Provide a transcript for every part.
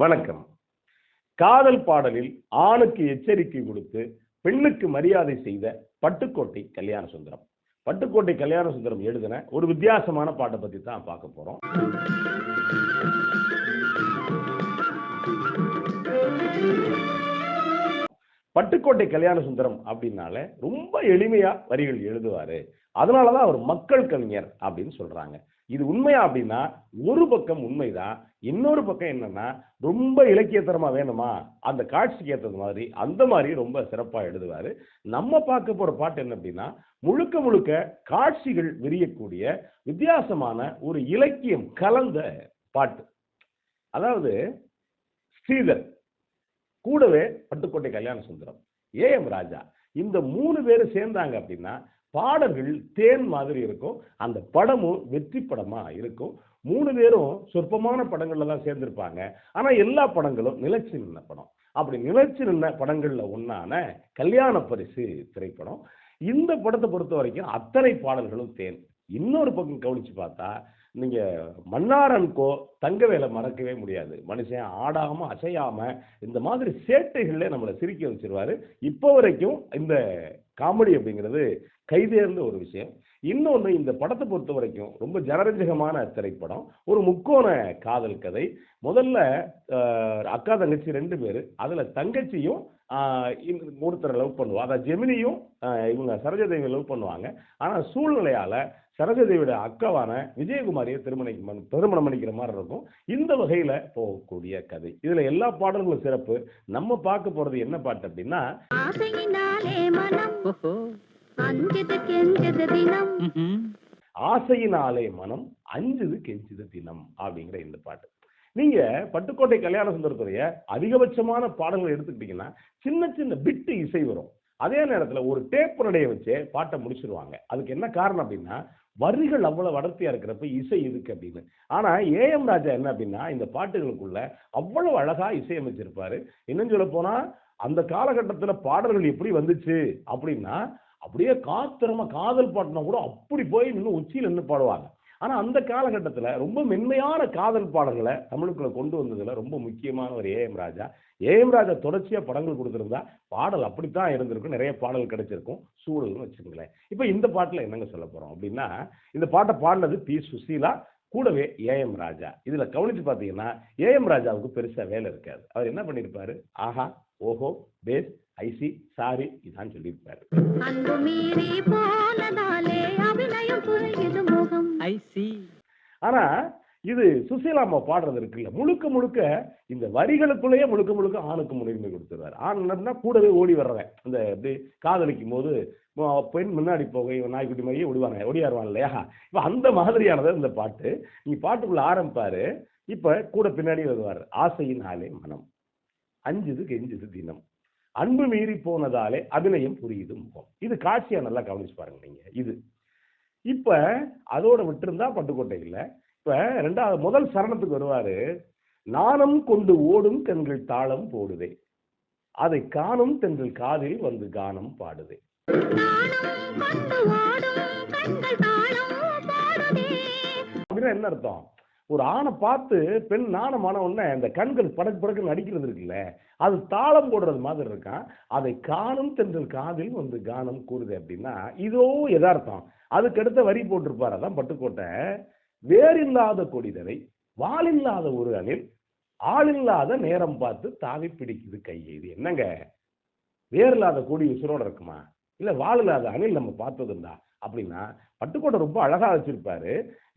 வணக்கம். காதல் பாடலில் ஆணுக்கு எச்சரிக்கை கொடுத்து பெண்ணுக்கு மரியாதை செய்த பட்டுக்கோட்டை கல்யாண சுந்தரம். பட்டுக்கோட்டை கல்யாண சுந்தரம் எழுதின ஒரு வித்தியாசமான பாட்டை பத்தி தான் பார்க்க போறோம். பட்டுக்கோட்டை கல்யாண சுந்தரம் அப்படின்னால ரொம்ப எளிமையா வரிகள் எழுதுவாரு. அதனாலதான் அவர் மக்கள் கவிஞர் அப்படின்னு சொல்றாங்க. இது உண்மையா அப்படின்னா ஒரு பக்கம் உண்மைதான் இன்னொரு பக்கம் என்னன்னா ரொம்ப இலக்கியத்தரமா வேணுமா? அந்த காட்சிக்கு ஏற்றது மாதிரி அந்த மாதிரி ரொம்ப சிறப்பா எழுதுவாரு. நம்ம பார்க்க போற பாட்டு என்ன அப்படின்னா முழுக்க முழுக்க காட்சிகள் விரியக்கூடிய வித்தியாசமான ஒரு இலக்கியம் கலந்த பாட்டு. அதாவது ஸ்ரீதர் கூடவே பட்டுக்கோட்டை கல்யாண சுந்தரம் ஏ எம் ராஜா இந்த மூணு பேர் சேர்ந்தாங்க அப்படின்னா பாடல்கள் தேன் மாதிரி இருக்கும். அந்த படமும் வெற்றி படமா இருக்கும். மூணு பேரும் சொற்பமான படங்கள்ல தான் சேர்ந்திருப்பாங்க. ஆனா எல்லா படங்களும் நிலைச்சு நின்ன படம். அப்படி நிலச்சி நின்ன படங்கள்ல ஒன்னான கல்யாண பரிசு திரைப்படம். இந்த படத்தை பொறுத்த வரைக்கும் அத்தனை பாடல்களும் தேன். இன்னொரு பக்கம் கவனிச்சு பார்த்தா நீங்க மன்னாரன் கோ தங்கவேலை மறக்கவே முடியாது. மனுஷன் ஆடாம அசையாம இந்த மாதிரி சேட்டைகள்ல நம்மளை சிரிக்க வச்சிருவாரு. இப்போ வரைக்கும் இந்த காமெடி அப்படிங்கிறது கைதேர்ந்த ஒரு விஷயம். இன்னொன்று இந்த படத்தை பொறுத்த வரைக்கும் ரொம்ப ஜனரஞ்சகமான திரைப்படம். ஒரு முக்கோண காதல் கதை. முதல்ல அக்கா தங்கச்சி ரெண்டு பேர். அதில் தங்கச்சியும் ஒருத்தரை லவ் பண்ணுவா. அதாவது ஜெமினியும் இவங்க சரோஜதேவி லவ் பண்ணுவாங்க. ஆனால் சூழ்நிலையால் சரோஜதேவியோட அக்காவான விஜயகுமாரியை திருமணம் திருமணம் பண்ணிக்கிற மாதிரி இருக்கும். இந்த வகையில் போகக்கூடிய கதை. இதில் எல்லா பாடல்களும் சிறப்பு. நம்ம பார்க்க போகிறது என்ன பாட்டு அப்படின்னா ஆசையினாலே மனம். அஞ்சது கெஞ்சது தினம். ஆசையினாலே மனம் அஞ்சுது கெஞ்சுது தினம் அப்படிங்கிற இந்த பாட்டு. நீங்க பட்டுக்கோட்டை கல்யாண சுந்தரத்துடைய அதிகபட்சமான பாடல்கள் எடுத்துக்கிட்டீங்கன்னா சின்ன சின்ன பிட்டு இசை வரும். அதே நேரத்துல ஒரு டேப் நடைய வச்சு பாட்டை முடிச்சிருவாங்க. அதுக்கு என்ன காரணம் அப்படின்னா வரிகள் அவ்வளவு அடர்த்தியா இருக்கிறப்ப இசை இருக்கு அப்படின்னு. ஆனா ஏஎம் ராஜா என்ன அப்படின்னா இந்த பாட்டுகளுக்குள்ள அவ்வளவு அழகா இசையமைச்சிருப்பாரு. இன்னும் சொல்ல போனா அந்த காலகட்டத்தில் பாடல்கள் எப்படி வந்துச்சு அப்படின்னா அப்படியே காத்திரமா காதல் பாட்டுனா கூட அப்படி போய் நின்று உச்சியில் நின்று பாடுவாங்க. ஆனா அந்த காலகட்டத்தில் ரொம்ப மென்மையான காதல் பாடல்களை தமிழுக்குள்ள கொண்டு வந்ததுல ரொம்ப முக்கியமான ஒரு ஏஎம் ராஜா. ஏஎம் ராஜா தொடர்ச்சியா படங்கள் கொடுத்துருந்தா பாடல் அப்படித்தான் இருந்திருக்கும். நிறைய பாடல் கிடைச்சிருக்கும். சூழல்னு வச்சுக்கோங்களேன். இப்போ இந்த பாட்டில் என்னங்க சொல்ல போறோம் அப்படின்னா இந்த பாட்டை பாடினது பி. சுசீலா கூடவே ஏஎம் ராஜா. இதுல கவனிச்சு பார்த்தீங்கன்னா ஏஎம் ராஜாவுக்கு பெருசா வேலை இருக்காது. அவர் என்ன பண்ணியிருப்பாரு ஆஹா ஓஹோ பேஸ் ஐசி சாரி இதான் சொல்லியிருப்பாரு. ஆனா இது சுசீலாமா அம்மா பாடுறது இருக்குல்ல. முழுக்க முழுக்க இந்த வரிகளுக்குள்ளேயே முழுக்க முழுக்க ஆணுக்கு முன்னுரிமை கொடுத்துருவாரு. ஆண்னா கூடவே ஓடி வர்றவன். இந்த இப்படி காதலிக்கும் போது பெண் முன்னாடி போக இவன் நாய்க்குட்டி மாதிரியே விடுவாங்க. ஓடியாருவான் இல்லையா? இப்போ அந்த மாதிரியானது இந்த பாட்டு. நீ பாட்டுக்குள்ள ஆரம்பிப்பாரு. இப்போ கூட பின்னாடி வருவார். ஆசையின் ஆலே மனம். அஞ்சுது கெஞ்சுது தினம். அன்பு மீறி போனதாலே அபிநயம் புரியுது முகம் இது காட்சியா நல்லா கவனிச்சு பாருங்க நீங்க. இது. இப்ப அதோட விட்டுருந்தா பட்டுக்கோட்டை இல்லை இப்ப ரெண்டாவது முதல் சரணத்துக்கு வருவாரு நாணம் கொண்டு ஓடும் தங்கள் தாளம் போடுதே. அதை காணும் தங்கள் காதில் வந்து கானம் பாடுதே. அப்படின்னா என்ன அர்த்தம்? ஒரு ஆணை பார்த்து பெண் நாணமான உடனே இந்த கண்கள் படக்கு படக்கு நடிக்கிறது இருக்குல்ல அது தாளம் போடுறது மாதிரி இருக்கான் அதை காணும் தென்றல் காதில் வந்து கானம் கூறுது அப்படின்னா இதோ எதார்த்தம் அதுக்கு அடுத்த வரி போட்டிருப்பார் அதான் பட்டுக்கோட்டை. வேறில்லாத கொடிதரை வாலில்லாத ஒரு அணில் ஆளில்லாத நேரம் பார்த்து தாவி பிடிக்குது கையை இது என்னங்க? வேறில்லாத கொடி உசுரோட இருக்குமா? இல்ல வாலில்லாத அணில் நம்ம பார்த்ததுண்டா? அப்படின்னா பட்டுக்கோட்டை ரொம்ப அழகாக வச்சிருப்பாரு.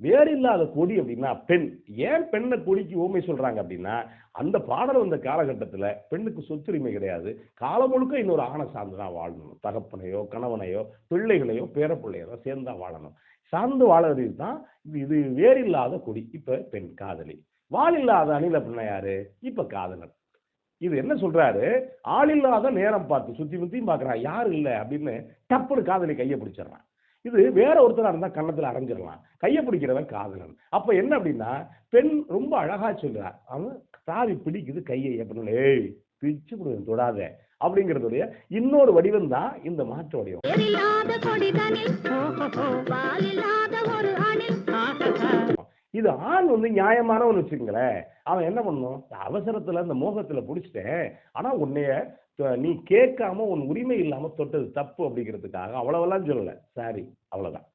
வேறு இல்லாத கொடி அப்படின்னா பெண். ஏன் பெண்ணை கொடிக்கு ஊமை சொல்கிறாங்க அப்படின்னா அந்த பாடல் வந்த காலகட்டத்தில் பெண்ணுக்கு சொத்துரிமை கிடையாது. காலம் முழுக்க இன்னொரு ஆணை சார்ந்து தான் வாழணும். தகப்பனையோ கணவனையோ பிள்ளைகளையோ பேரப்பிள்ளையோ சேர்ந்து தான் வாழணும். சார்ந்து வாழறது தான் இது இது வேறில்லாத கொடி. இப்போ பெண் காதலி. வாலில்லாத அணில் அப்படின்னா யாரு? இப்போ காதலன். இது என்ன சொல்றாரு? ஆளில்லாத நேரம் பார்த்து சுத்தி முத்தியும் பார்க்குறான். யாரு இல்லை அப்படின்னு டப்புனு காதலி கையை பிடிச்சிடுறான். இது வேற ஒருத்தரா இருந்தா கன்னத்துல அரைஞ்சிடலாம். கையை பிடிக்கிறவன் காதலன். அப்ப என்ன அப்படின்னா பெண் ரொம்ப அழகா சொல்றார் அவன் தாவி பிடிக்குது கையை அப்படின்னு ஏய் பிச்சு கொடுங்க தொடாத. அப்படிங்கிறதுடைய இன்னொரு வடிவம் தான் இந்த மாற்று வடிவம். இது ஆண் வந்து நியாயமானவன் வச்சுக்கங்களேன். அவன் என்ன பண்ணும்? அவசரத்துல இந்த மோகத்துல பிடிச்சிட்டேன். ஆனா உன்னைய நீ கேட்காம உன் உரிமை இல்லாம தொட்டது தப்பு அப்படிங்கிறதுக்காக அவ்வளவெல்லாம் சொல்லல. சாரி அவ்வளவுதான்.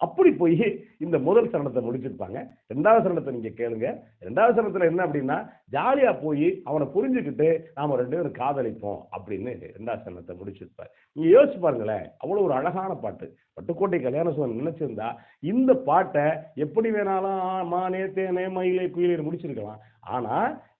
அப்படி போய் இந்த முதல் சரணத்தை முடிச்சிருப்பாங்க. ரெண்டாவது சரணத்தை நீங்க கேளுங்க. ரெண்டாவது சரணத்துல என்ன அப்படின்னா ஜாலியா போய் அவனை புரிஞ்சுக்கிட்டு நாம ரெண்டு பேரும் காதலிப்போம் அப்படின்னு ரெண்டாவது சரணத்தை முடிச்சிருப்பார். நீங்க யோசிச்சு பாருங்களேன் அவ்வளவு ஒரு அழகான பாட்டு. பட்டுக்கோட்டை கல்யாண சுவன் நினைச்சிருந்தா இந்த பாட்டை எப்படி வேணாலும் ஆ, மானே தேனே மயிலே குயிலே முடிச்சிருக்கலாம். ஆனா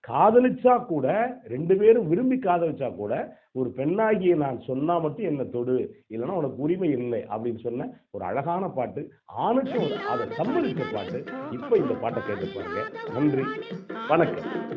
காதலிச்சா கூட ரெண்டு பேரும் விரும்பி காதலிச்சா கூட ஒரு பெண்ணாகிய நான் சொன்னா மட்டும் என்ன தொடு இல்லைன்னா உனக்கு உரிமை இல்லை அப்படின்னு சொன்ன ஒரு அழகான பாட்டு ஆணுக்கும் அதை சம்மதிச்ச பாட்டு இப்ப இந்த பாட்டை கேட்டு பாருங்க. நன்றி. வணக்கம்.